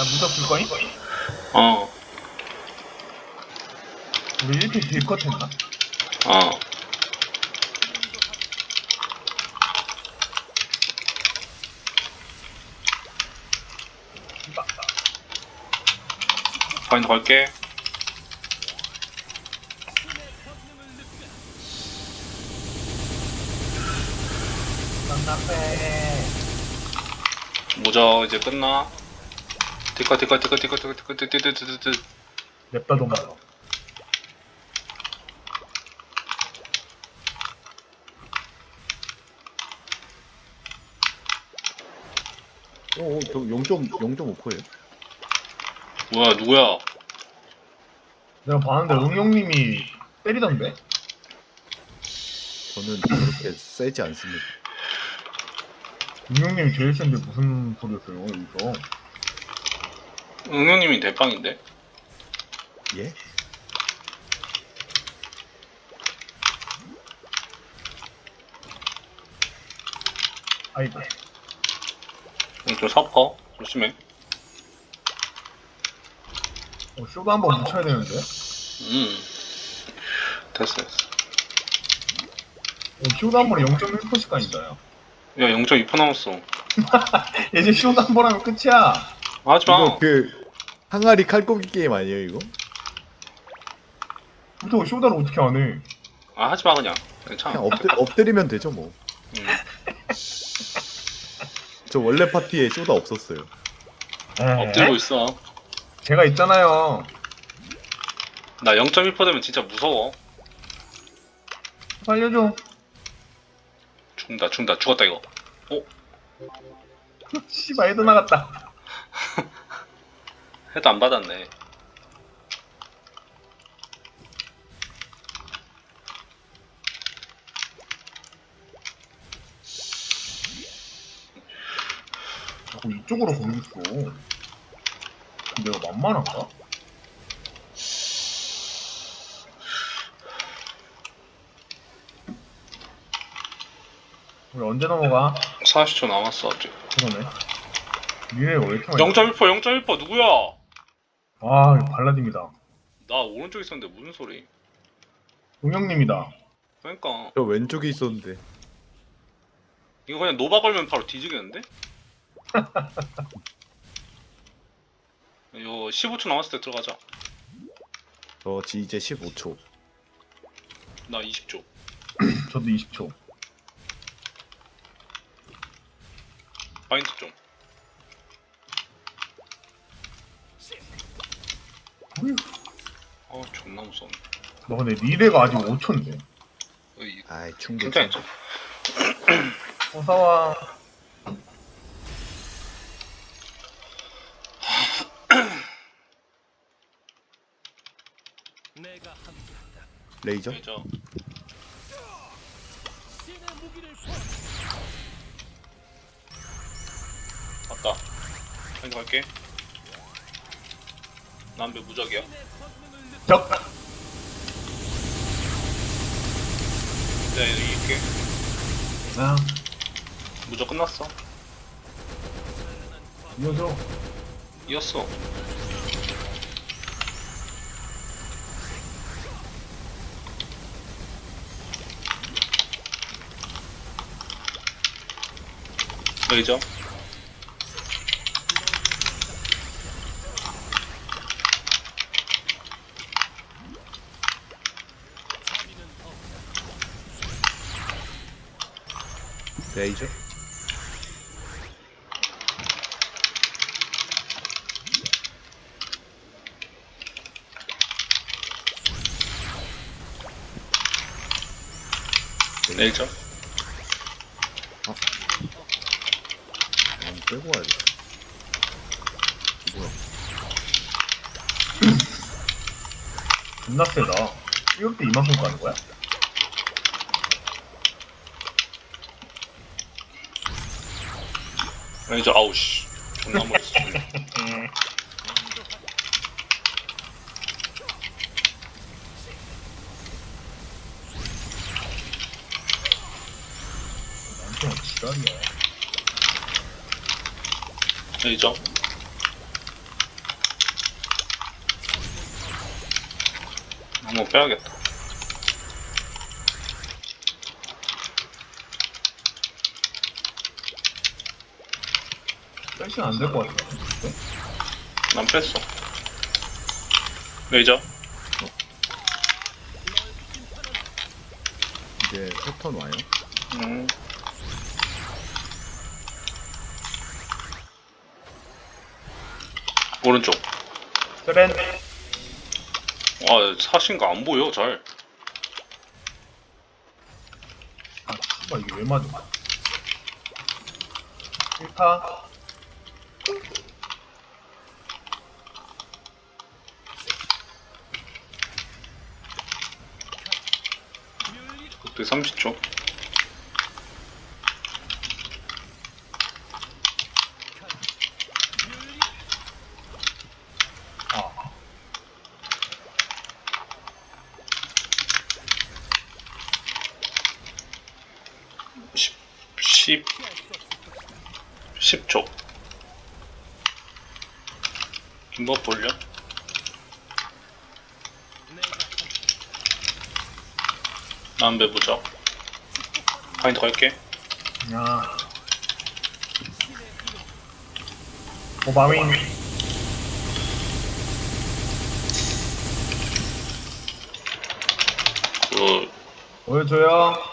나 무적 줄 거임? 어, 우리 1피 딜컷 했나? 어. 바인드 걸게. 쌍남배 무적 이제 끝나. 디커 디커 디커 디커 디커 디커 디커 디커 디커 디커 냅다 도망가 어, 어, 저 0.0.5%예요. 뭐야 누구야? 내가 봤는데 응용님이 때리던데? 저는 그렇게 세지 않습니다. 응용님이 제일 센데 무슨 소리였어요 여기서 응용님이 대빵인데? 예? 아이고 응, 좀 섞어. 조심해. 어, 쇼도 한번 묻혀야 되는데 음. 됐어 됐어. 어, 쇼도 한 번에 0.1%씩 가니까 야0.2% 남았어. 이제 쇼도 한 번 하면 끝이야 하지마. 이거 그 항아리 칼고기 게임 아니에요 이거? 보통 쇼다를 어떻게 안 해? 아 하지 마 그냥. 괜찮아. 그냥 엎드, 엎드리면 되죠 뭐. 음. 저 원래 파티에 쇼다 없었어요. 에이, 엎드리고 있어. 제가 있잖아요 나 0.1% 되면 진짜 무서워. 살려줘 죽는다 죽는다 죽었다 이거. 씨발 애도 나갔다 해도 안 받았네. 자꾸 이쪽으로 보고 있어 내가 만만한가? 우리 언제 넘어가? 40초 남았어 아직. 그러네 미래가 왜 이렇게 많이 0.1% 0.1% 누구야? 아 이거 발라집니다 나 오른쪽에 있었는데 무슨 소리? 응영님이다 그러니까 저 왼쪽에 있었는데. 이거 그냥 노바 걸면 바로 뒤지겠는데? 이거 15초 남았을 때 들어가자. 저 지- 이제 15초. 나 20초. 저도 20초 바인드 좀. 어 존나 무서워. 너 근데 니베가 아직 5초인데. 어이 아이 충격. 괜찮죠? 무서워. 레이저? 그죠? 맞다. 먼저 갈게. 남배 무적이야. 적 네, 이길게. 아, 무적 끝났어. 이어줘 이었어. 레이저. 레이저? 레이저. 안 빼고 와야겠다. 뭐야? 존나 세다 이럴 때 이만큼 가는 거야? 매니저 아우씨 존나 멋있어 음. 이죠 나무 빼야겠다 뺄시는 안 될 것 같은데. 난 뺐어. 레이저. 이제 패턴 와요. 음. 오른쪽. 트렌. 아, 사신가 안 보여, 잘. 아, 씨발, 이게 왜 맞아? 1타. 그때 30초. 아, 10, 10, 10초. 김밥 볼려? 남배 보자. 파인트 갈게. 야. 오바윙. 그, 보여줘요.